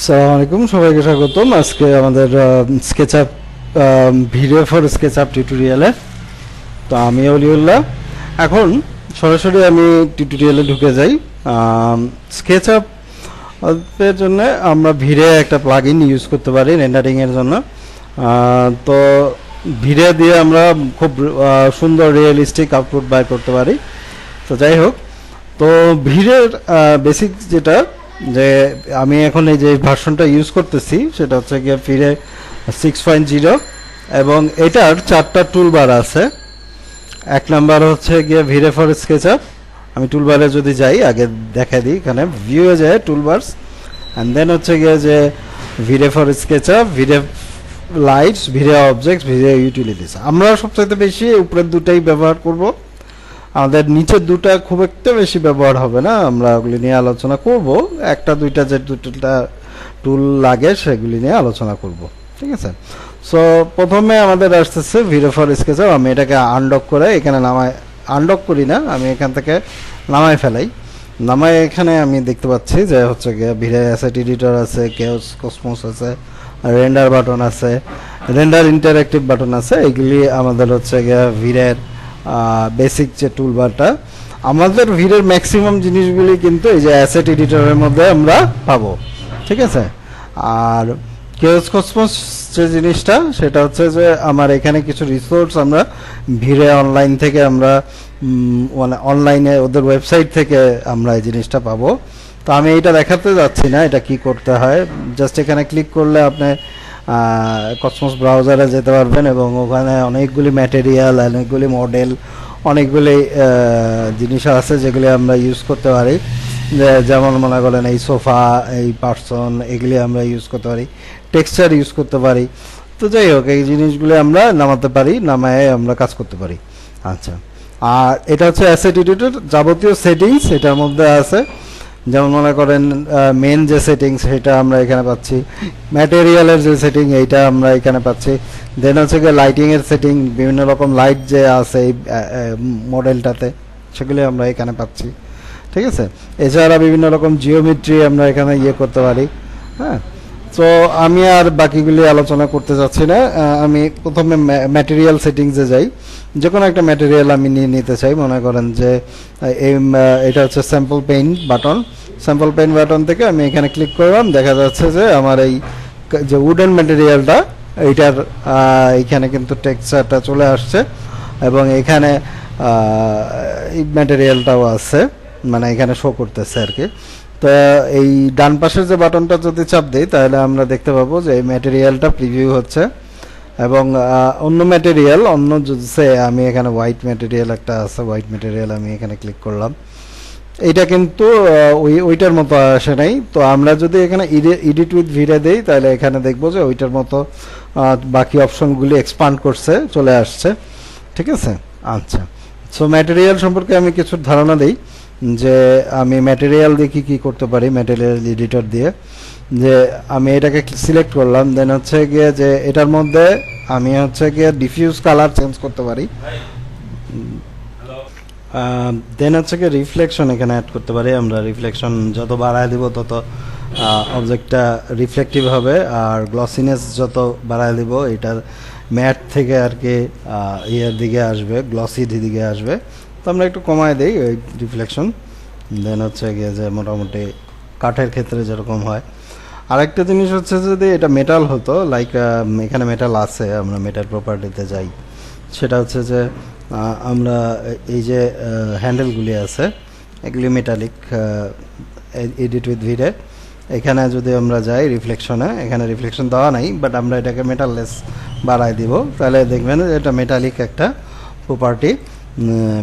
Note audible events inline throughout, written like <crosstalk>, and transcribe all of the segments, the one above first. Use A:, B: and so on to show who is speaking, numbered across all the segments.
A: আসসালামু আলাইকুম, সবাইকে স্বাগতম। আজকে আমাদের SketchUp video for SketchUp টিউটোরিয়ালে তো আমি অলিউল্লাহ। এখন সরাসরি আমি টিউটোরিয়ালে ঢুকে যাই। স্কেচ আপ এর জন্য আমরা ভিড়ে একটা প্লাগ ইউজ করতে পারি রেন্ডারিংয়ের জন্য। তো ভিড়ে দিয়ে আমরা খুব সুন্দর রিয়েলিস্টিক আউটপুট বাই করতে পারি। তো যাই হোক, তো ভিড়ের বেসিক যেটা যে আমি এখন এই যে ভার্সনটা ইউজ করতেছি, সেটা হচ্ছে গিয়ে ফিরে সিক্স পয়েন্ট জিরো এবং এটার চারটা টুলবার আছে। এক নাম্বার হচ্ছে গিয়ে ভিড়ে ফর স্কেচ আপ আমি টুলবারে যদি যাই, আগে দেখা দিই, এখানে ভিউয়ে যায় টুলবার্স অ্যান্ড দেন হচ্ছে গিয়ে যে V Ray for SketchUp V Ray lights V Ray objects V Ray utilities আমরা সবচাইতে বেশি উপরের দুটাই ব্যবহার করব। আমাদের নিচের দুটা খুব একটা বেশি ব্যবহার হবে না, আমরা ওগুলি নিয়ে আলোচনা করব। একটা, দুইটা যে দুটোটা টুল লাগে, সেগুলি নিয়ে আলোচনা করব। ঠিক আছে? সো প্রথমে আমাদের আসতেছে ভিডিও ফর স্কেচার আমি এটাকে আনডক করে এখানে নামায় আনডক করি না, আমি এখান থেকে নামায় ফেলাই। নামায় এখানে আমি দেখতে পাচ্ছি যে হচ্ছে গিয়ে ভিড়ে অ্যাসেট এডিটর আছে কেওস কসমোস আছে রেন্ডার বাটন আছে রেন্ডার ইন্টারেক্টিভ বাটন আছে, এগুলি আমাদের হচ্ছে গিয়ে ভিড়ের বেসিক যে টুলবারটা আমাদের ভিড়ের ম্যাক্সিমাম জিনিসগুলি কিন্তু এই যে অ্যাসেট এডিটরের মধ্যে আমরা পাবো। ঠিক আছে? আর কেওস কসমোস যে জিনিসটা, সেটা হচ্ছে যে আমার এখানে কিছু রিসোর্স আমরা ভিড়ে অনলাইন থেকে আমরা মানে অনলাইনে ওদের ওয়েবসাইট থেকে আমরা এই জিনিসটা পাবো। তো আমি এটা দেখাতে যাচ্ছি না, এটা কি করতে হয়। জাস্ট এখানে ক্লিক করলে আপনি কসমোস ব্রাউজারে যেতে পারবেন এবং ওখানে অনেকগুলি ম্যাটেরিয়াল অনেকগুলি মডেল অনেকগুলি জিনিস আছে যেগুলি আমরা ইউজ করতে পারি। যেমন মনে করেন এই সোফা এই পার্সন এগুলি আমরা ইউজ করতে পারি। টেক্সচার ইউজ করতে পারি। তো যাই হোক, এই জিনিসগুলি আমরা নামাতে পারি, নামায় আমরা কাজ করতে পারি। আচ্ছা। আর এটা হচ্ছে অ্যাসেট এডিটর যাবতীয় সেটিংস এটার মধ্যে আছে। যেমন মনে করেন মেন যে সেটিংস সেটা আমরা এখানে পাচ্ছি। ম্যাটেরিয়ালের যে সেটিং এইটা আমরা এখানে পাচ্ছি। দেন হচ্ছে গিয়ে লাইটিংয়ের সেটিং বিভিন্ন রকম লাইট যে আছে এই মডেলটাতে সেগুলি আমরা এখানে পাচ্ছি। ঠিক আছে? এছাড়া বিভিন্ন রকম জিওমেট্রি আমরা এখানে ইয়ে করতে পারি। হ্যাঁ? তো আমি আর বাকিগুলি আলোচনা করতে যাচ্ছি না। আমি প্রথমে ম্যাটেরিয়াল সেটিংসে যাই। যে কোনো একটা ম্যাটেরিয়াল আমি নিয়ে নিতে চাই। মনে করেন যে এই এটা হচ্ছে sample paint button sample pen button থেকে আমি এখানে ক্লিক করলাম। দেখা যাচ্ছে যে আমার এই যে উডেন ম্যাটেরিয়ালটা এইটার আহ, এইখানে কিন্তু টেক্সচারটা চলে আসছে এবং এখানে এই ম্যাটেরিয়ালটাও আছে মানে এখানে শো করতেছে আর কি। তো এই ডান পাশের যে বাটনটা যদি চাপ দিই তাহলে আমরা দেখতে পাবো যে এই ম্যাটেরিয়ালটা প্রিভিউ হচ্ছে এবং অন্য ম্যাটেরিয়াল অন্য সে আমি এখানে হোয়াইট ম্যাটেরিয়াল একটা আছে হোয়াইট ম্যাটেরিয়াল আমি এখানে ক্লিক করলাম। এটা কিন্তু ওই ওইটার মতো আসে নাই। তো আমরা যদি এখানে এডিট উইথ ভিড়ে দেই, তাহলে এখানে দেখব যে ওইটার মতো বাকি অপশনগুলি এক্সপান্ড করছে, চলে আসছে। ঠিক আছে? আচ্ছা। সো ম্যাটেরিয়াল সম্পর্কে আমি কিছু ধারণা দিই, যে আমি ম্যাটেরিয়াল কি কি করতে পারি ম্যাটেরিয়াল এডিটর দিয়ে। যে আমি এটাকে সিলেক্ট করলাম দেন হচ্ছে গিয়ে যে এটার মধ্যে আমি হচ্ছে গিয়ে ডিফিউজ কালার চেঞ্জ করতে পারি। দেন হচ্ছে গিয়ে রিফ্লেকশন এখানে অ্যাড করতে পারি। আমরা রিফ্লেকশন যত বাড়ায় দিব, তত অবজেক্টটা রিফ্লেক্টিভ হবে। আর গ্লসিনেস যত বাড়ায় দিব, এটার ম্যাট থেকে আর কি ইয়ের দিকে আসবে গ্লসি দিকে আসবে। তো আমরা একটু কমায় দিই ওই রিফ্লেকশন দেন হচ্ছে গিয়ে যে মোটামুটি কাঠের ক্ষেত্রে যেরকম হয়। আরেকটা জিনিস হচ্ছে যদি এটা মেটাল হতো লাইক এখানে মেটাল আছে, আমরা মেটাল প্রপার্টিতে যাই। সেটা হচ্ছে যে আমরা এই যে হ্যান্ডেলগুলি আছে, এগুলি মেটালিক এডিট উইথ ভিডে এখানে যদি আমরা যাই রিফ্লেকশনে এখানে রিফ্লেকশন দেওয়া নাই বাট আমরা এটাকে মেটাললেস বাড়াই দিব, তাহলে দেখবেন এটা মেটালিক একটা প্রপার্টি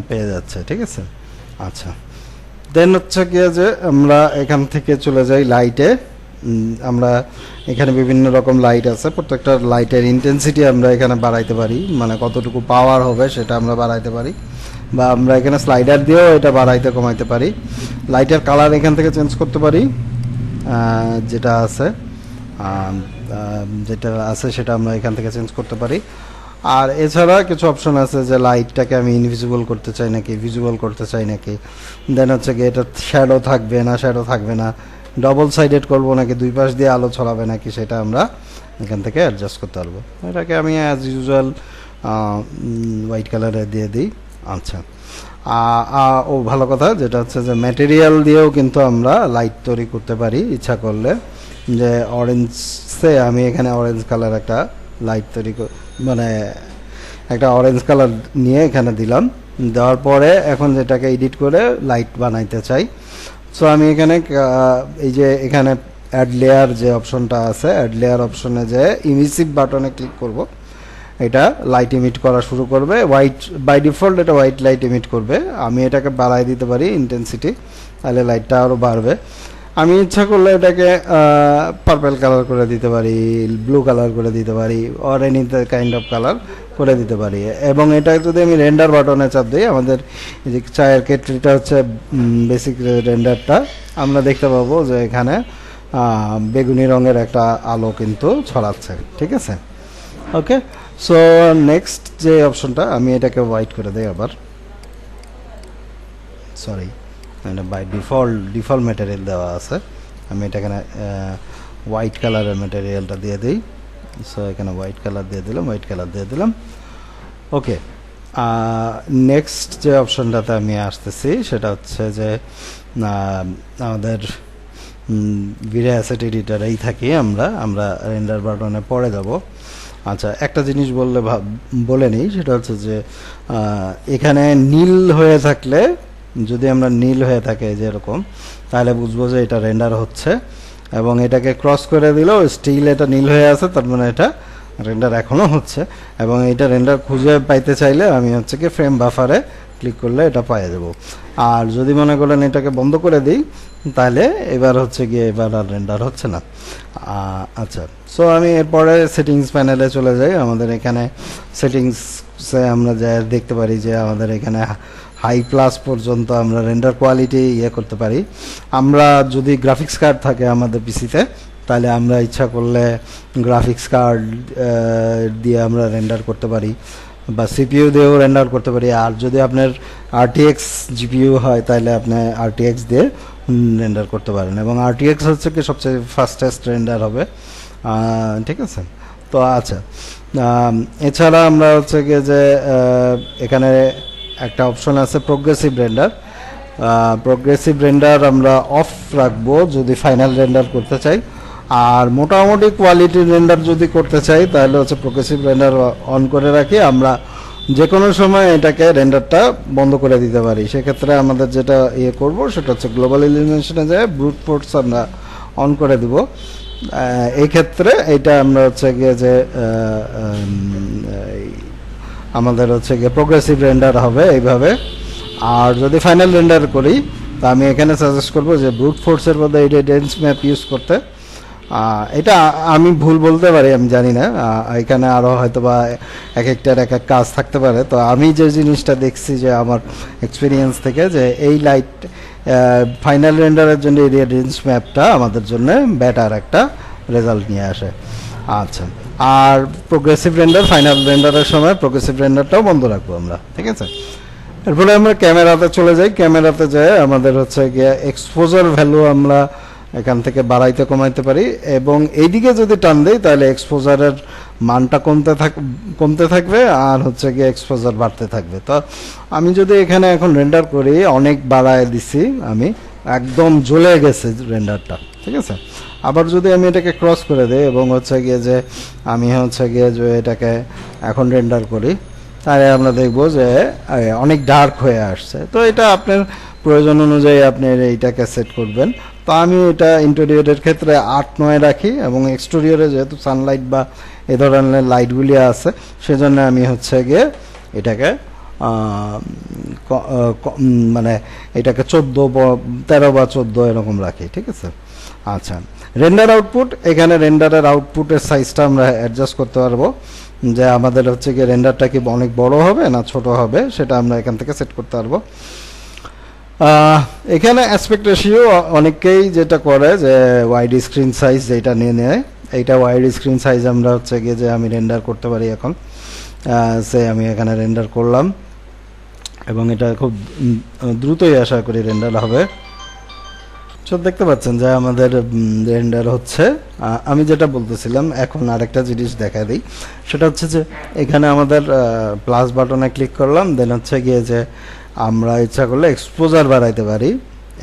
A: পেয়ে যাচ্ছে, ঠিক আছে? আচ্ছা। দেন হচ্ছে গিয়ে যে আমরা এখান থেকে চলে যাই লাইটে আমরা এখানে বিভিন্ন রকম লাইট আছে। প্রত্যেকটা লাইটের ইন্টেন্সিটি আমরা এখানে বাড়াইতে পারি। মানে কতটুকু পাওয়ার হবে সেটা আমরা বাড়াইতে পারি। বা আমরা এখানে স্লাইডার দিয়েও এটা বাড়াইতে কমাইতে পারি। লাইটের কালার এখান থেকে চেঞ্জ করতে পারি। যেটা আছে যেটা আছে সেটা আমরা এখান থেকে চেঞ্জ করতে পারি। আর এছাড়া কিছু অপশন আছে যে লাইটটাকে আমি ইনভিজিবল করতে চাই নাকি ভিজুয়াল করতে চাই নাকি। দেন হচ্ছে কি এটা শ্যাডো থাকবে না শ্যাডো থাকবে না। ডবল সাইডেড করব নাকি দুই পাশ দিয়ে আলো ছড়াবে নাকি সেটা আমরা এখান থেকে অ্যাডজাস্ট করতে পারব। এটাকে আমি অ্যাজ ইউজুয়াল হোয়াইট কালারে দিয়ে দিই। আচ্ছা। ও ভালো কথা যেটা হচ্ছে যে ম্যাটেরিয়াল দিয়েও কিন্তু আমরা লাইট তৈরি করতে পারি, ইচ্ছা করলে। যে অরেঞ্জে আমি এখানে অরেঞ্জ কালার একটা লাইট তৈরি মানে একটা অরেঞ্জ কালার নিয়ে এখানে দিলাম। দেওয়ার পরে এখন যেটাকে এডিট করে লাইট বানাইতে চাই সো আমি এখানে এই যে এখানে অ্যাড লেয়ার যে অপশনটা আছে অ্যাড লেয়ার অপশনে যে ইমিসিভ বাটনে ক্লিক করব। এটা লাইট ইমিট করা শুরু করবে। হোয়াইট বাই ডিফল্ট এটা হোয়াইট লাইট ইমিট করবে। আমি এটাকে বাড়াই দিতে পারি ইন্টেন্সিটি তাহলে লাইটটা আরও বাড়বে। আমি ইচ্ছা করলে এটাকে পার্পেল কালার করে দিতে পারি ব্লু কালার করে দিতে পারি or any kind of colour করে দিতে পারি। এবং এটা যদি আমি রেন্ডার বাটনে চাপ দিই, আমাদের যে চায়ের কেটলিটা হচ্ছে বেসিক রেন্ডারটা আমরা দেখতে পাবো যে এখানে বেগুনি রঙের একটা আলো কিন্তু ছড়াচ্ছে। ঠিক আছে? ওকে সো নেক্সট যে অপশনটা আমি এটাকে হোয়াইট করে দিই আবার। সরি মানে বাই ডিফল্ট ডিফল্ট ম্যাটেরিয়াল দেওয়া আছে। আমি এটা এখানে হোয়াইট কালারের ম্যাটেরিয়ালটা দিয়ে দিই। সো এখানে হোয়াইট কালার দিয়ে দিলাম হোয়াইট কালার দিয়ে দিলাম। ওকে নেক্সট যে অপশনটাতে আমি আসতেছি, সেটা হচ্ছে যে আমাদের অ্যাসেট এডিটারেই থাকি আমরা। আমরা রেন্ডার বাটনে পরে যাব। আচ্ছা একটা জিনিস বললে বলে নিই, সেটা হচ্ছে যে এখানে নীল হয়ে থাকলে যদি আমরা নীল হয়ে থাকে যেরকম তাহলে বুঝব যে এটা রেন্ডার হচ্ছে। এবং এটাকে ক্রস করে দিলেও স্টিল এটা নীল হয়ে আছে, তার মানে এটা রেন্ডার এখনও হচ্ছে। এবং এটা রেন্ডার খুঁজে পাইতে চাইলে আমি হচ্ছে কি ফ্রেম বাফারে ক্লিক করলে এটা পাওয়া যাব। আর যদি মনে করেন এটাকে বন্ধ করে দিই, তাহলে এবার হচ্ছে গিয়ে এবার আর রেন্ডার হচ্ছে না। আচ্ছা সো আমি এরপরে সেটিংস প্যানেলে চলে যাই। আমাদের এখানে সেটিংসে আমরা যা দেখতে পারি যে আমাদের এখানে হাই প্লাস পর্যন্ত আমরা রেন্ডার কোয়ালিটি ইয়ে করতে পারি। আমরা যদি গ্রাফিক্স কার্ড থাকে আমাদের পিসিতে তাহলে আমরা ইচ্ছা করলে গ্রাফিক্স কার্ড দিয়ে আমরা রেন্ডার করতে পারি বা সিপিইউ দিয়েও রেন্ডার করতে পারি। আর যদি আপনার আরটিএক্স জিপিইউ হয়, তাহলে আপনি আরটিএক্স দিয়ে রেন্ডার করতে পারেন। এবং আরটিএক্স হচ্ছে কি সবচেয়ে ফাস্টেস্ট রেন্ডার হবে। ঠিক আছে? তো আচ্ছা। এছাড়া আমরা হচ্ছে গিয়ে যে এখানে একটা অপশন আছে প্রোগ্রেসিভ রেন্ডার প্রোগ্রেসিভ রেন্ডার আমরা অফ রাখব যদি ফাইনাল রেন্ডার করতে চাই। আর মোটামুটি কোয়ালিটি রেন্ডার যদি করতে চাই, তাহলে হচ্ছে প্রোগ্রেসিভ রেন্ডার অন করে রাখি। আমরা যে কোনো সময় এটাকে রেন্ডারটা বন্ধ করে দিতে পারি। সেক্ষেত্রে আমাদের যেটা ইয়ে করব, সেটা হচ্ছে গ্লোবাল ইলিমিনেশনে যায় ব্রুট ফোর্স আমরা অন করে দিব। এই ক্ষেত্রে এটা আমরা হচ্ছে গিয়ে যে আমাদের হচ্ছে গিয়ে প্রোগ্রেসিভ রেন্ডার হবে এইভাবে। আর যদি ফাইনাল রেন্ডার করি, তা আমি এখানে সাজেস্ট করব যে ব্রুট ফোর্সের মধ্যে এই ডেন্স ম্যাপ ইউজ করতে এটা আমি ভুল বলতে পারি, আমি জানি না। এখানে আরও হয়তো বা এক একটার এক এক কাজ থাকতে পারে। তো আমি যে জিনিসটা দেখছি যে আমার এক্সপিরিয়েন্স থেকে, যে এই লাইট ফাইনাল রেন্ডারের জন্য এই রেঞ্জ ম্যাপটা আমাদের জন্য বেটার একটা রেজাল্ট নিয়ে আসে। আচ্ছা। আর প্রোগ্রেসিভ রেন্ডার ফাইনাল রেন্ডারের সময় প্রোগ্রেসিভ রেন্ডারটাও বন্ধ রাখব আমরা, ঠিক আছে? এরপরে আমরা ক্যামেরাতে চলে যাই। ক্যামেরাতে যাই আমাদের হচ্ছে গিয়ে এক্সপোজার ভ্যালু আমরা এখান থেকে বাড়াইতে কমাইতে পারি এবং এইদিকে যদি টান দেই, তাহলে এক্সপোজারের মানটা কমতে থাক, কমতে থাকবে আর হচ্ছে গিয়ে এক্সপোজার বাড়তে থাকবে। তো আমি যদি এখানে এখন রেন্ডার করি, অনেক বাড়ায় দিছি আমি, একদম জ্বলে গেছে রেন্ডারটা ঠিক আছে? আবার যদি আমি এটাকে ক্রস করে দিই এবং হচ্ছে গিয়ে যে আমি হচ্ছে গিয়ে যে এটাকে এখন রেন্ডার করি, তাহলে আমরা দেখব যে অনেক ডার্ক হয়ে আসছে। তো এটা আপনার প্রয়োজন অনুযায়ী আপনি এইটাকে সেট করবেন। তো আমি এটা ইন্টেরিয়রের ক্ষেত্রে আট নয় রাখি এবং এক্সটেরিয়রে যেহেতু সানলাইট বা এ ধরনের লাইটগুলি আছে, সেজন্য আমি হচ্ছে গিয়ে এটাকে মানে এটাকে চোদ্দ তেরো বা চোদ্দ এরকম রাখি, ঠিক আছে? আচ্ছা। রেন্ডার আউটপুট এখানে রেন্ডারের আউটপুটের সাইজটা আমরা অ্যাডজাস্ট করতে পারব। যে আমাদের হচ্ছে কি রেন্ডারটা কি অনেক বড় হবে না ছোট হবে, সেটা আমরা এখান থেকে সেট করতে পারব। এখানে অ্যাসপেক্ট রেশিও অনেকেই যেটা করে যে ওয়াইড স্ক্রিন সাইজ যেটা নিয়ে নেয়, এইটা ওয়াইড স্ক্রিন সাইজ আমরা হচ্ছে গিয়ে যে আমি রেন্ডার করতে পারি এখন সে আমি এখানে রেন্ডার করলাম। এবং এটা খুব দ্রুতই আশা করি রেন্ডার হবে। সো দেখতে পাচ্ছেন যে আমাদের রেন্ডার হচ্ছে। আমি যেটা বলতেছিলাম, এখন আরেকটা জিনিস দেখা দিই। সেটা হচ্ছে যে এখানে আমাদের প্লাস বাটনে ক্লিক করলাম দেন হচ্ছে গিয়ে যে আমরা ইচ্ছা করলে এক্সপোজার বাড়াইতে পারি।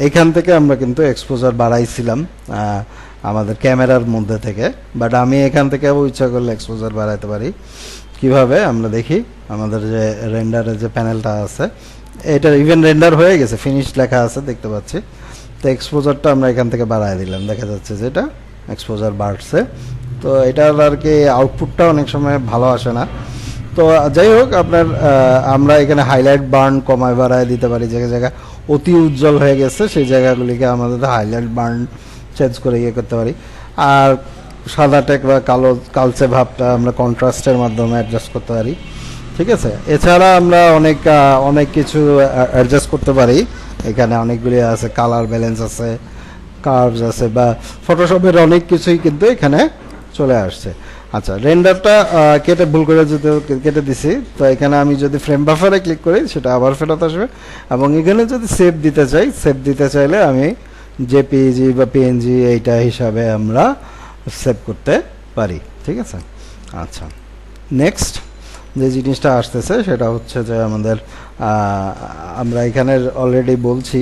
A: এখান থেকে আমরা কিন্তু এক্সপোজার বাড়াইছিলাম আমাদের ক্যামেরার মধ্যে থেকে। বাট আমি এখান থেকেও ইচ্ছা করলে এক্সপোজার বাড়াইতে পারি। কীভাবে? আমরা দেখি। আমাদের যে রেন্ডারের যে প্যানেলটা আছে এটা ইভেন রেন্ডার হয়ে গেছে। ফিনিশ লেখা আছে, দেখতে পাচ্ছি। তো এক্সপোজারটা আমরা এখান থেকে বাড়ায় দিলাম। দেখা যাচ্ছে যেটা এক্সপোজার বাড়ছে। তো এটার আর কি আউটপুটটা অনেক সময় ভালো আসে না। তো যাই হোক, আপনার আমরা এখানে হাইলাইট বার্ন কমায় বাড়ায় দিতে পারি। যে জায়গায় অতি উজ্জ্বল হয়ে গেছে, সেই জায়গাগুলিকে আমাদের হাইলাইট বার্ন চেঞ্জ করে ইয়ে করতে পারি। আর সাদা টেক বা কালো, কালচে ভাবটা আমরা কন্ট্রাস্টের মাধ্যমে অ্যাডজাস্ট করতে পারি। ঠিক আছে? এছাড়া আমরা অনেক অনেক কিছু অ্যাডজাস্ট করতে পারি। এখানে অনেকগুলি আছে কালার ব্যালেন্স আছে কার্ভস আছে বা ফটোশপের অনেক কিছুই কিন্তু এখানে চলে আসছে। আচ্ছা রেন্ডারটা কেটে ভুল করে যদি কেটে দিছি। তো এখানে আমি যদি ফ্রেম বাফারে ক্লিক করি, সেটা আবার ফেরত আসবে। এবং এখানে যদি সেভ দিতে চাই সেভ দিতে চাইলে আমি জেপিজি বা পিএনজি এইটা হিসাবে আমরা সেভ করতে পারি। ঠিক আছে? আচ্ছা নেক্সট যে জিনিসটা আসতেছে সেটা হচ্ছে যে আমাদের আমরা এখানে অলরেডি বলছি,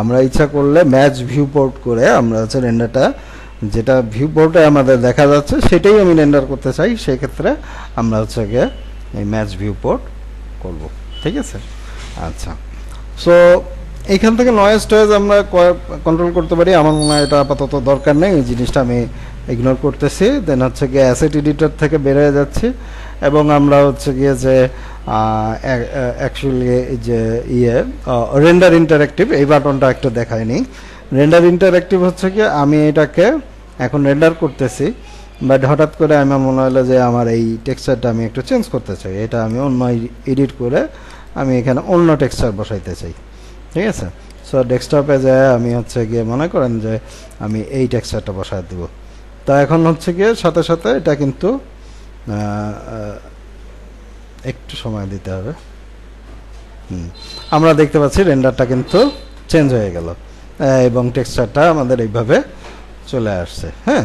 A: আমরা ইচ্ছা করলে ম্যাচ ভিউ পোর্ট করে আমরা হচ্ছে রেন্ডারটা যেটা ভিউ পোর্টে আমাদের দেখা যাচ্ছে, সেটাই আমি রেন্ডার করতে চাই, সেক্ষেত্রে আমরা হচ্ছে গিয়ে এই ম্যাচ ভিউ পোর্ট করব। ঠিক আছে? আচ্ছা। সো এইখান থেকে নয়েজ টয়েজ আমরা কন্ট্রোল করতে পারি, আমার মনে হয় এটা আপাতত দরকার নেই, এই জিনিসটা আমি ইগনোর করতেছি দেন হচ্ছে গিয়ে অ্যাসেট এডিটর থেকে বেরিয়ে যাচ্ছি। এবং আমরা হচ্ছে গিয়ে যে অ্যাকচুয়ালি যে ইয়ে রেন্ডার ইন্টারেক্টিভ এই বাটনটা একটু দেখায়নি। রেন্ডার ইন্টারেক্টিভ হচ্ছে কি আমি এটাকে এখন রেন্ডার করতেছি বাট হঠাৎ করে আমার মনে হলো যে আমার এই টেক্সচারটা আমি একটু চেঞ্জ করতে চাই। এটা আমি অন্য এডিট করে আমি এখানে অন্য টেক্সচার বসাইতে চাই। ঠিক আছে? সো ডেস্কটপে যায় আমি হচ্ছে গিয়ে মনে করেন যে আমি এই টেক্সচারটা বসায় দেবো। তা এখন হচ্ছে গিয়ে সাথে সাথে এটা কিন্তু একটু সময় দিতে হবে। হুম। আমরা দেখতে পাচ্ছি রেন্ডারটা কিন্তু চেঞ্জ হয়ে গেল। এবং টেক্সচারটা আমাদের এইভাবে চলে আসছে হ্যাঁ?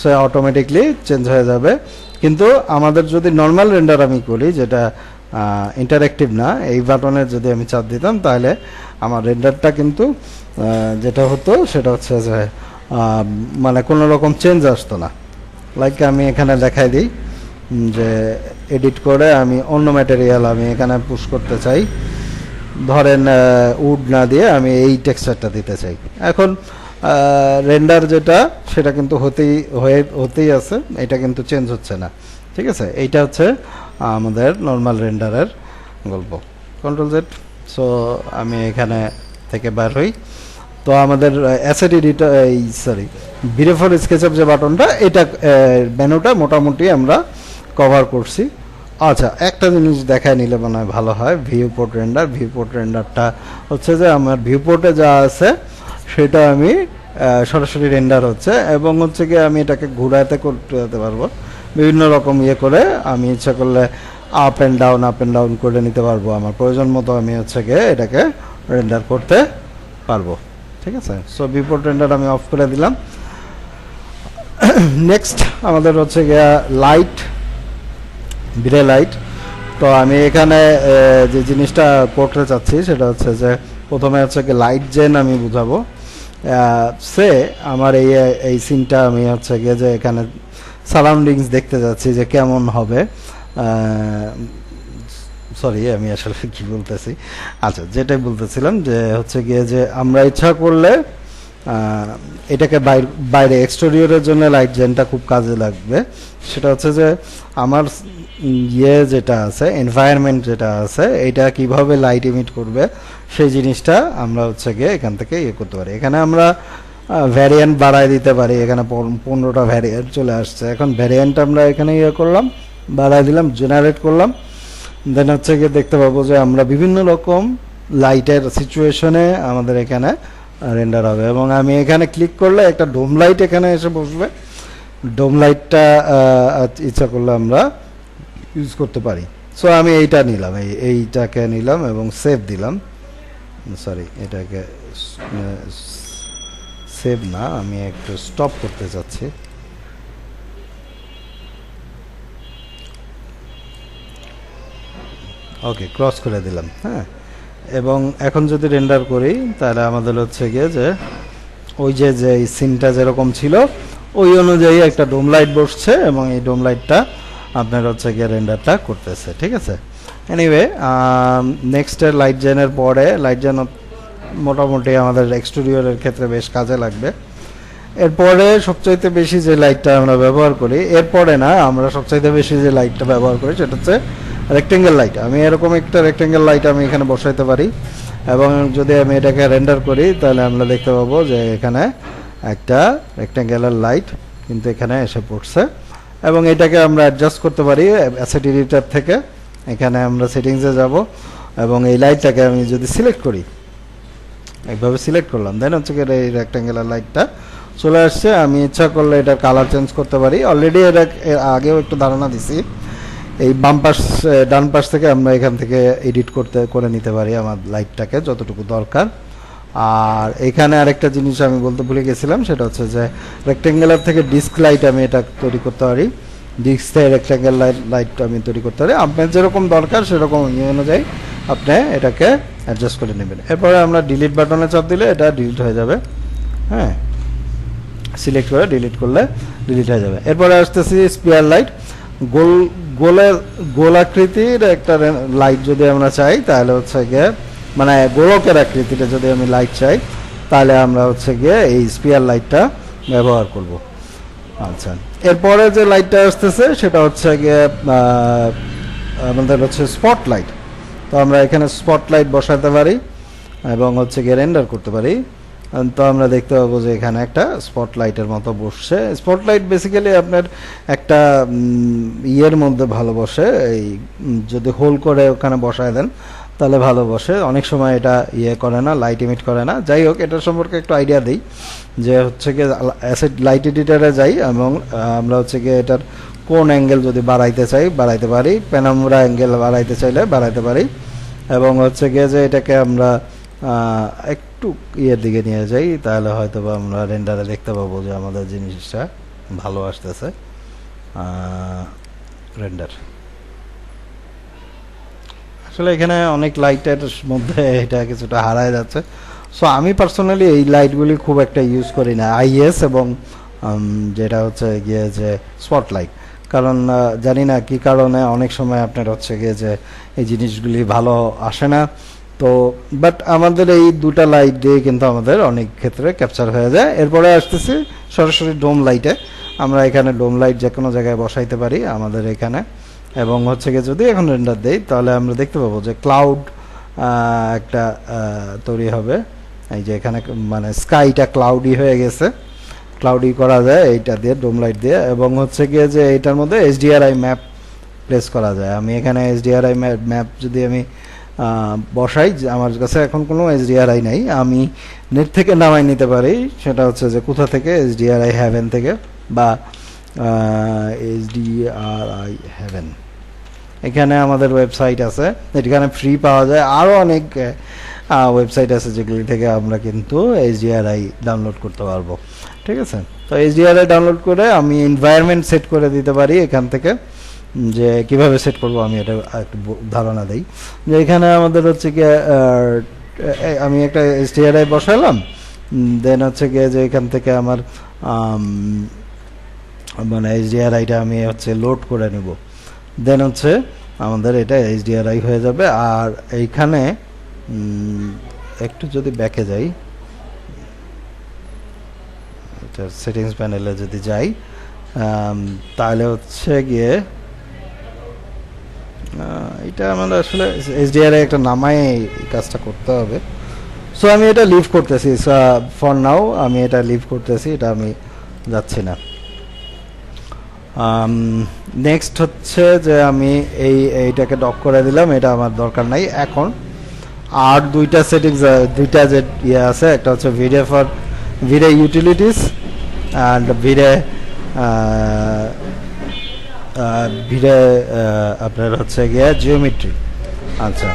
A: সে অটোমেটিকলি চেঞ্জ হয়ে যাবে। কিন্তু আমাদের যদি নর্মাল রেন্ডার আমি করি, যেটা ইন্টারেক্টিভ না, এই বাটনের যদি আমি চাপ দিতাম, তাহলে আমার রেন্ডারটা কিন্তু যেটা হতো, সেটা হচ্ছে যে মানে কোনো রকম চেঞ্জ আসতো না। লাইক আমি এখানে দেখাই দিই। যে এডিট করে আমি অন্য ম্যাটেরিয়াল আমি এখানে পুশ করতে চাই। ধরেন উড না দিয়ে আমি এই টেক্সচারটা দিতে চাই। এখন রেন্ডার যেটা, সেটা কিন্তু হতেই, হয়ে, হতেই আছে। এটা কিন্তু চেঞ্জ হচ্ছে না। ঠিক আছে? এইটা হচ্ছে আমাদের নর্মাল রেন্ডারের গল্প। কন্ট্রোল জেড সো আমি এখানে থেকে বার হই। তো আমাদের অ্যাসেট এডিটর এই সরি বিরেফর স্কেচআপ যে বাটনটা এটা মেনুটা মোটামুটি আমরা কভার করছি। আচ্ছা একটা জিনিস দেখায় নিলে মনে হয় ভালো হয় viewport render viewport রেন্ডারটা হচ্ছে যে আমার ভিউ পোর্টে যা আছে, সেটা আমি সরাসরি রেন্ডার হচ্ছে এবং হচ্ছে কি আমি এটাকে ঘুরাতে করতে পারব। বিভিন্ন রকম ইয়ে করে আমি ইচ্ছা করলে up and down up and down করে নিতে পারব। আমার প্রয়োজন মতো আমি হচ্ছে গিয়ে এটাকে রেন্ডার করতে পারব। ঠিক আছে? সো বিপোর্ট রেন্ডার আমি অফ করে দিলাম। <coughs> নেক্সট আমাদের হচ্ছে গিয়া লাইট বিরে লাইট। তো আমি এখানে যে জিনিসটা করতে চাচ্ছি সেটা হচ্ছে যে প্রথমে হচ্ছে কি লাইট জেন আমি বুঝাবো। সে আমার এই এই সিনটা আমি হচ্ছে গিয়ে যে এখানে সারাউন্ডিংস দেখতে যাচ্ছি যে কেমন হবে। সরি, আমি আসলে কি বলতেছি? আচ্ছা যেটাই বলতেছিলাম যে হচ্ছে গিয়ে যে আমরা ইচ্ছা করলে এটাকে বাইর- বাইরে এক্সটেরিয়রের জন্য লাইট জেনটা খুব কাজে লাগবে। সেটা হচ্ছে যে আমার ইয়ে যেটা আছে এনভায়রনমেন্ট যেটা আছে, এটা কীভাবে লাইট ইমিট করবে, সেই জিনিসটা আমরা হচ্ছে গিয়ে এখান থেকে ইয়ে করতে পারি। এখানে আমরা ভ্যারিয়েন্ট বাড়ায় দিতে পারি। এখানে পন- পনেরোটা ভ্যারিয়েন্ট চলে আসছে। এখন ভ্যারিয়েন্ট আমরা এখানে ইয়ে করলাম, বাড়ায় দিলাম জেনারেট করলাম। দেন হচ্ছে গিয়ে দেখতে পাবো যে আমরা বিভিন্ন রকম লাইটের সিচুয়েশনে আমাদের এখানে রেন্ডার হবে। এবং আমি এখানে ক্লিক করলে একটা ডোম লাইট এখানে এসে বসবে। ডোম লাইটটা ইচ্ছা করলে আমরা ইউজ করতে পারি। সো আমি এইটা নিলাম, এই, এইটাকে নিলাম এবং সেভ দিলাম। সরি এটাকে সেভ না, আমি একটু স্টপ করতে চাচ্ছি ওকে ক্রস করে দিলাম হ্যাঁ। এবং এখন যদি রেন্ডার করি, তাহলে আমাদের হচ্ছে গিয়ে যে, ওই যে যে সিনটা যেরকম ছিল, ওই অনুযায়ী একটা ডোম লাইট বসছে এবং এই ডোম লাইটটা আপনার হচ্ছে গিয়ে রেন্ডারটা করতেছে, ঠিক আছে? এনিওয়ে নেক্সটের লাইট জেনের পরে লাইট জেন মোটামুটি আমাদের এক্সটুরিয়রের ক্ষেত্রে বেশ কাজে লাগবে। এরপরে সবচাইতে বেশি যে লাইটটা আমরা ব্যবহার করি, এরপরে না, আমরা সবচাইতে বেশি যে লাইটটা ব্যবহার করি, সেটা হচ্ছে রেক্টেঙ্গেল লাইট আমি এরকম একটা রেক্টেঙ্গেল লাইট আমি এখানে বসাইতে পারি, এবং যদি আমি এটাকে রেন্ডার করি, তাহলে আমরা দেখতে পাবো যে এখানে একটা রেক্টেঙ্গেলের লাইট কিন্তু এখানে এসে পড়ছে। এবং এটাকে আমরা অ্যাডজাস্ট করতে পারি অ্যাসেট এডিটার থেকে। এখানে আমরা সেটিংসে যাব এবং এই লাইটটাকে আমি যদি সিলেক্ট করি এইভাবে সিলেক্ট করলাম দেন হচ্ছে কি এই রেক্টেঙ্গুলার লাইটটা চলে আসছে। আমি ইচ্ছা করলে এটার কালার চেঞ্জ করতে পারি। অলরেডি এটা আগেও একটু ধারণা দিছি, এই বাম পাশ, ডান পাশ থেকে আমরা এখান থেকে এডিট করতে, করে নিতে পারি আমার লাইটটাকে যতটুকু দরকার। আর এখানে আরেকটা জিনিস আমি বলতে ভুলে গেছিলাম, সেটা হচ্ছে যে রেক্টেঙ্গুলার থেকে ডিস্ক লাইট আমি এটা তৈরি করতে পারি। ডিস্ক থেকে রেক্টেঙ্গেল লাইট লাইট আমি তৈরি করতে পারি। আপনার যেরকম দরকার সেরকম ইয়ে অনুযায়ী আপনি এটাকে অ্যাডজাস্ট করে নেবেন। এরপরে আমরা ডিলিট বাটনে চাপ দিলে এটা ডিলিট হয়ে যাবে। হ্যাঁ সিলেক্ট করে ডিলিট করলে ডিলিট হয়ে যাবে। এরপরে আসতেছি স্পিয়ার লাইট গোল, গোলের, গোলাকৃতির একটা লাইট যদি আমরা চাই, তাহলে হচ্ছে গিয়ে মানে গোলকের আকৃতিতে যদি আমি লাইট চাই, তাহলে আমরা হচ্ছে গিয়ে এই স্পিয়ার লাইটটা ব্যবহার করব। আচ্ছা এরপরে যে লাইটটা আসতেছে, সেটা হচ্ছে গিয়ে আমাদের হচ্ছে স্পট লাইট তো আমরা এখানে স্পট লাইট বসাতে পারি এবং হচ্ছে গিয়ে রেন্ডার করতে পারি। তো আমরা দেখতে পাবো যে এখানে একটা স্পট লাইটের মতো বসছে। স্পট লাইট বেসিক্যালি আপনার একটা ইয়ের মধ্যে ভালো বসে, এই যদি হোল করে ওখানে বসায় দেন তাহলে ভালো বসে। অনেক সময় এটা ইয়ে করে না লাইট ইমিট করে না। যাই হোক, এটার সম্পর্কে একটু আইডিয়া দিই, যে হচ্ছে গিয়ে অ্যাসেট লাইট এডিটারে যাই এবং আমরা হচ্ছে গিয়ে এটার কোন অ্যাঙ্গেল যদি বাড়াইতে চাই, বাড়াইতে পারি। প্যানামোরা অ্যাঙ্গেল বাড়াইতে চাইলে বাড়াইতে পারি। এবং হচ্ছে গিয়ে যে এটাকে আমরা একটু ইয়ের দিকে নিয়ে যাই, তাহলে হয়তো বা আমরা রেন্ডারে দেখতে পাবো যে আমাদের জিনিসটা ভালো আসতেছে। রেন্ডার আসলে এখানে অনেক লাইটের মধ্যে এটা কিছুটা হারায় যাচ্ছে। সো আমি পার্সোনালি এই লাইটগুলি খুব একটা ইউজ করি না। আইএস এবং যেটা হচ্ছে গিয়ে যে স্পটলাইট কারণ জানি না কি কারণে অনেক সময় আপনার হচ্ছে গিয়ে যে এই জিনিসগুলি ভালো আসে না। তো বাট আমাদের এই দুটা লাইট দিয়ে কিন্তু আমাদের অনেক ক্ষেত্রে ক্যাপচার হয়ে যায়। এরপরে আসতেছি সরাসরি ডোম লাইটে আমরা এখানে ডোম লাইট যে কোনো জায়গায় বসাইতে পারি আমাদের এখানে। এবং হচ্ছে গিয়ে যদি এখন রেন্ডার দেই, তাহলে আমরা দেখতে পাবো যে ক্লাউড একটা তৈরি হবে। এই যে এখানে মানে স্কাইটা ক্লাউডি হয়ে গেছে। ক্লাউডি করা যায় এইটা দিয়ে ডোম লাইট দিয়ে, এবং হচ্ছে গিয়ে যে এইটার মধ্যে এইচডিআরআই ম্যাপ প্লেস করা যায়। আমি এখানে এইচডিআরআই ম্যাপ যদি আমি বসাই আমার কাছে এখন কোনো এইচডিআরআই নাই, আমি নেট থেকে নামাই নিতে পারি। সেটা হচ্ছে যে কোথা থেকে? এইচডিআরআই হ্যাভেন থেকে, বা এইচডিআরআই হ্যাভেন এখানে আমাদের ওয়েবসাইট আছে। এখানে ফ্রি পাওয়া যায়। আরও অনেক ওয়েবসাইট আছে যেগুলি থেকে আমরা কিন্তু এইচডিআরআই ডাউনলোড করতে পারব। ঠিক আছে? তো এইচডিআরআই ডাউনলোড করে আমি এনভায়রনমেন্ট সেট করে দিতে পারি এখান থেকে। যে কীভাবে সেট করব আমি এটা একটু ধারণা দিই। যে এখানে আমাদের হচ্ছে কি আমি একটা এইচডিআরআই বসালাম। দেন হচ্ছে গিয়ে যে এখান থেকে আমার আম, মানে এইচডিআরআইটা আমি হচ্ছে লোড করে নেব। দেন হচ্ছে আমাদের এটা এইচডিআরআই হয়ে যাবে। আর এইখানে একটু যদি ব্যাকে যাই, এটা সেটিংস প্যানেলে যদি যাই তাহলে হচ্ছে গিয়ে এটা আমাদের আসলে এইচডিআরআই একটা নামায় এই কাজটা করতে হবে। সো আমি এটা লিভ করতেছি। ফর নাও আমি এটা লিভ করতেছি। এটা আমি যাচ্ছি না। নেক্সট হচ্ছে যে আমি এই, এইটাকে ডক করে দিলাম, এটা আমার দরকার নাই এখন। আর দুইটা সেটিংস দুইটা যে ইয়ে আছে, একটা হচ্ছে video for video utilities and video video আপনার হচ্ছে গিয়ে জিওমেট্রি আচ্ছা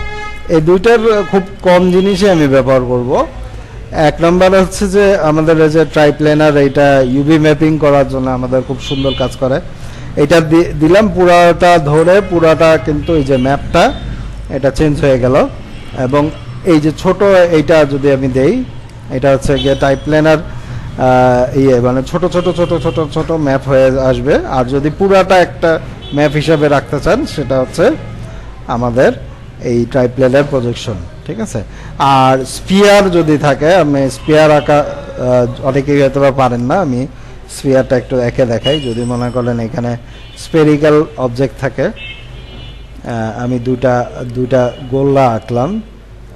A: এই দুইটার খুব কম জিনিসই আমি ব্যবহার করব। এক নম্বর হচ্ছে যে আমাদের এই যে ট্রাইপ্লেনার এটা ইউভি ম্যাপিং করার জন্য আমাদের খুব সুন্দর কাজ করে। এটা দিলাম পুরাটা ধরে, পুরাটা কিন্তু এই যে ম্যাপটা এটা চেঞ্জ হয়ে গেল। এবং এই যে ছোট এইটা যদি আমি দেই, এটা হচ্ছে গিয়ে টাইপ্লেনার ইয়ে মানে ছোট ছোট ছোট ছোট ছোট ম্যাপ হয়ে আসবে। আর যদি পুরাটা একটা ম্যাপ হিসাবে রাখতে চান, সেটা হচ্ছে আমাদের এই ট্রাইপ্লেনের প্রজেকশন ঠিক আছে? আর স্পিয়ার যদি থাকে, আমি স্পিয়ার আঁকা অনেকেই হয়তো পারেন না, আমি স্পিয়ারটা একটু একে দেখাই। যদি মনে করেন এখানে স্পেরিক্যাল অবজেক্ট থাকে আমি দুটা দুটা গোল্লা আঁকলাম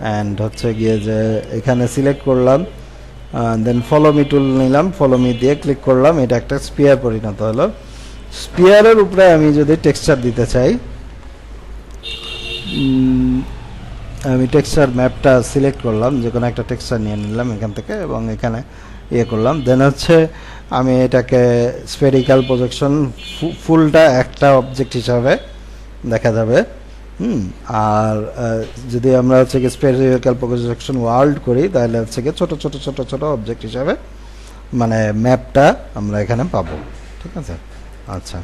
A: অ্যান্ড হচ্ছে গিয়ে যে এখানে সিলেক্ট করলাম দেন ফলো মি টুল নিলাম ফলো মি দিয়ে ক্লিক করলাম, এটা একটা স্পিয়ার পরিণত হলো। স্পিয়ারের উপরে আমি যদি টেক্সচার দিতে চাই আমি টেক্সচার ম্যাপটা সিলেক্ট করলাম, যে কোনো একটা টেক্সচার নিয়ে নিলাম এখান থেকে এবং এখানে ইয়ে করলাম। দেন হচ্ছে আমি এটাকে স্পেরিক্যাল প্রজেকশন ফুলটা একটা অবজেক্ট হিসাবে দেখা যাবে। হুম, আর যদি আমরা হচ্ছে কি স্পেরিক্যাল প্রজেকশন ওয়ার্ল্ড করি, তাহলে হচ্ছে কি ছোটো ছোটো ছোটো ছোটো অবজেক্ট হিসাবে মানে ম্যাপটা আমরা এখানে পাবো। ঠিক আছে? আচ্ছা।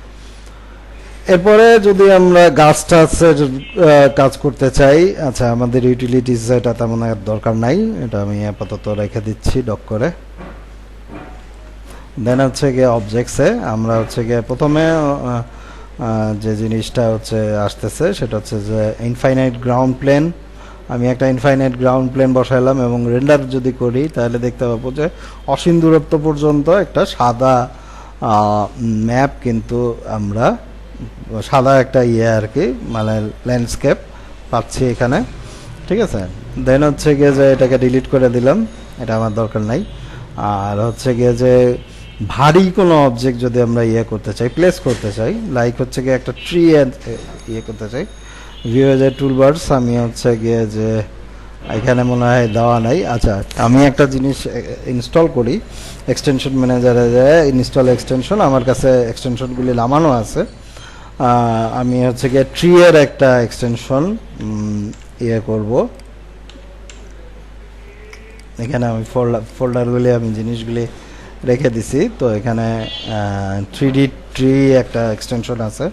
A: এরপরে যদি আমরা গাছ টাছের কাজ করতে চাই আচ্ছা আমাদের ইউটিলিটিস এটা তেমন আর দরকার নাই। এটা আমি আপাতত রেখে দিচ্ছি ডক করে। দেন হচ্ছে গিয়ে অবজেক্টসে আমরা হচ্ছে গিয়ে প্রথমে যে জিনিসটা হচ্ছে আসতেছে, সেটা হচ্ছে যে ইনফাইনাইট গ্রাউন্ড প্লেন আমি একটা ইনফাইনাইট গ্রাউন্ড প্লেন বসাইলাম এবং রেন্ডার যদি করি, তাহলে দেখতে পাবো যে অসীম দূরত্ব পর্যন্ত একটা সাদা ম্যাপ কিন্তু আমরা সাদা একটা ইয়ে আর কি মানে ল্যান্ডস্কেপ পাচ্ছি এখানে, ঠিক আছে? দেন হচ্ছে গিয়ে যে এটাকে ডিলিট করে দিলাম, এটা আমার দরকার নাই। আর হচ্ছে গিয়ে যে ভারী কোনো অবজেক্ট যদি আমরা ইয়ে করতে চাই প্লেস করতে চাই লাইক হচ্ছে গিয়ে একটা ট্রি ইয়ে করতে চাই। ভিউ যে টুলবার্স আমি হচ্ছে গিয়ে যে এখানে মনে হয় দেওয়া নাই। আচ্ছা আমি একটা জিনিস ইনস্টল করি এক্সটেনশন ম্যানেজারে যে ইনস্টল এক্সটেনশন আমার কাছে এক্সটেনশনগুলি নামানো আছে। আমি হচ্ছে গিয়ে ট্রি এর একটা এক্সটেনশন ইয়ে করব। এখানে আমি ফোল্ডার ফোল্ডারগুলি আমি জিনিসগুলি রেখে দিছি। তো এখানে থ্রি ডি ট্রি একটা এক্সটেনশন আছে।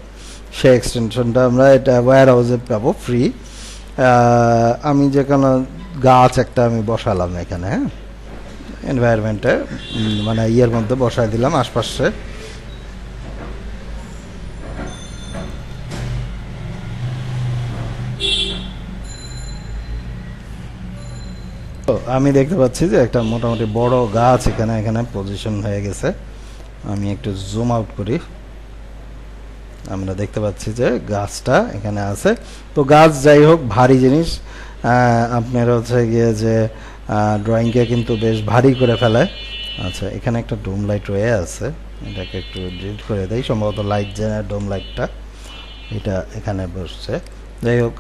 A: সেই এক্সটেনশনটা আমরা এটা ওয়্যার হাউসে পাবো ফ্রি আমি যে কোনো গাছ একটা আমি বসালাম এখানে হ্যাঁ? এনভায়রনমেন্টে মানে ইয়ের মধ্যে বসাই দিলাম আশপাশে। আমি দেখতে পাচ্ছি যে একটা মোটামুটি বড় গাছ এখানে এখানে পজিশন হয়ে গেছে। আমি একটু জুম আউট করি। আমরা দেখতে পাচ্ছি যে গাছটা এখানে আছে। তো গাছ যাই হোক, ভারী জিনিস। আপনার হচ্ছে গিয়ে যে ড্রয়িংকে কিন্তু বেশ ভারী করে ফেলে। আচ্ছা এখানে একটা ডোম লাইট রয়ে আছে। এটাকে একটু ডিলিট করে দেয় সম্ভবত লাইট যে ডোম লাইটটা এটা এখানে বসছে। যাই হোক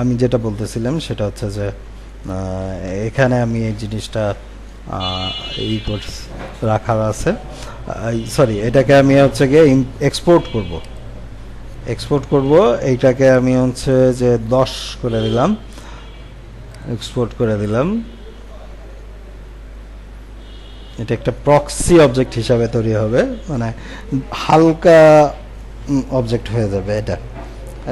A: আমি যেটা বলতেছিলাম সেটা হচ্ছে যে এখানে আমি এই জিনিসটা ই রাখার আছে। সরি এটাকে আমি হচ্ছে গিয়ে এক্সপোর্ট করব। এক্সপোর্ট করব, এইটাকে আমি হচ্ছে যে দশ করে দিলাম। এক্সপোর্ট করে দিলাম। এটা একটা প্রক্সি অবজেক্ট হিসাবে তৈরি হবে মানে হালকা অবজেক্ট হয়ে যাবে এটা।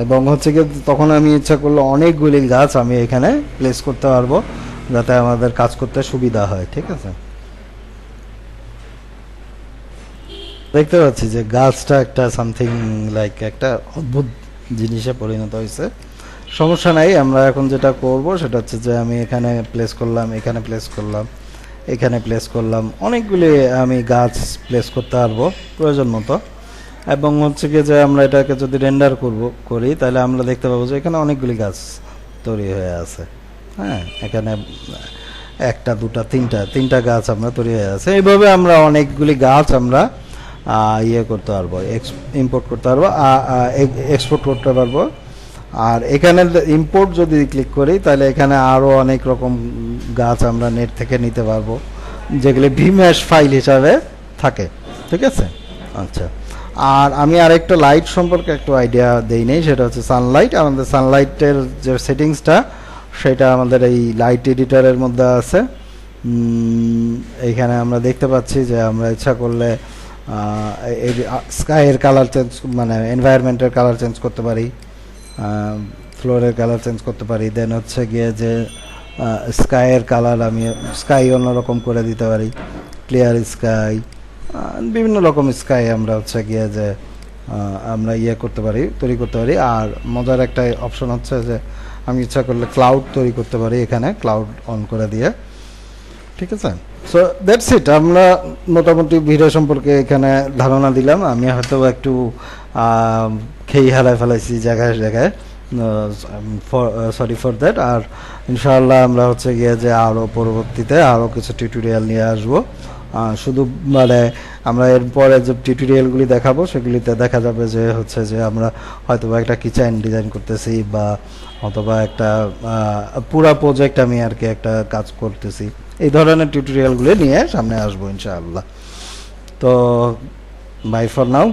A: এবং হচ্ছে কি তখন আমি ইচ্ছা করলে অনেকগুলি গাছ আমি এখানে প্লেস করতে পারব, যাতে আমাদের কাজ করতে সুবিধা হয়, ঠিক আছে? দেখতে পাচ্ছি যে গাছটা একটা সামথিং লাইক একটা অদ্ভুত জিনিসে পরিণত হয়েছে। সমস্যা নাই, আমরা এখন যেটা করব সেটা হচ্ছে যে আমি এখানে প্লেস করলাম, এখানে প্লেস করলাম, এখানে প্লেস করলাম, অনেকগুলি আমি গাছ প্লেস করতে পারব, প্রয়োজন মতো। এবং হচ্ছে কি যে আমরা এটাকে যদি রেন্ডার করব, করি, তাহলে আমরা দেখতে পাবো যে এখানে অনেকগুলি গাছ তৈরি হয়ে আছে। হ্যাঁ এখানে একটা, দুটা, তিনটা তিনটা গাছ আমরা তৈরি হয়ে আছে। এইভাবে আমরা অনেকগুলি গাছ আমরা ইয়ে করতে পারব ইম্পোর্ট করতে পারব এক্সপোর্ট করতে পারব। আর এখানে ইম্পোর্ট যদি ক্লিক করি, তাহলে এখানে আরও অনেক রকম গাছ আমরা নেট থেকে নিতে পারব, যেগুলি ভিম্যাশ ফাইল হিসাবে থাকে। ঠিক আছে? আচ্ছা। আর আমি আরেকটা লাইট সম্পর্কে একটু আইডিয়া দেই নেই, সেটা হচ্ছে সানলাইট আমাদের সানলাইটের যে সেটিংসটা সেটা আমাদের এই লাইট এডিটরের মধ্যে আছে। এইখানে আমরা দেখতে পাচ্ছি যে আমরা ইচ্ছা করলে স্কাইয়ের কালার চেঞ্জ মানে এনভায়রনমেন্টের কালার চেঞ্জ করতে পারি ফ্লোরের কালার চেঞ্জ করতে পারি। দেন হচ্ছে গিয়ে যে স্কাইয়ের কালার আমি স্কাই অন্যরকম করে দিতে পারি। ক্লিয়ার স্কাই বিভিন্ন রকম স্কাই আমরা হচ্ছে গিয়ে যে আমরা ইয়ে করতে পারি, তৈরি করতে পারি। আর মজার একটা অপশন হচ্ছে যে, আমি ইচ্ছা করলে ক্লাউড তৈরি করতে পারি এখানে ক্লাউড অন করে দিয়ে। ঠিক আছে? সো দ্যাটস ইট আমরা মোটামুটি ভিডিও সম্পর্কে এখানে ধারণা দিলাম। আমি হয়তো একটু খেই হারায় ফেলাইছি জায়গায় জায়গায় সরি ফর দ্যাট আর ইনশাআল্লাহ আমরা হচ্ছে গিয়ে যে আরও পরবর্তীতে আরও কিছু টিউটোরিয়াল নিয়ে আসব। শুধু মানে আমরা এরপরে যে টিউটোরিয়ালগুলি দেখাবো, সেগুলিতে দেখা যাবে যে, হচ্ছে যে, আমরা হয়তো বা একটা কিচেন ডিজাইন করতেছি বা অথবা একটা পুরা প্রজেক্ট আমি আর কি একটা কাজ করতেছি। এই ধরনের টিউটোরিয়ালগুলি নিয়ে সামনে আসব, ইনশাআল্লাহ। তো বাই ফর নাও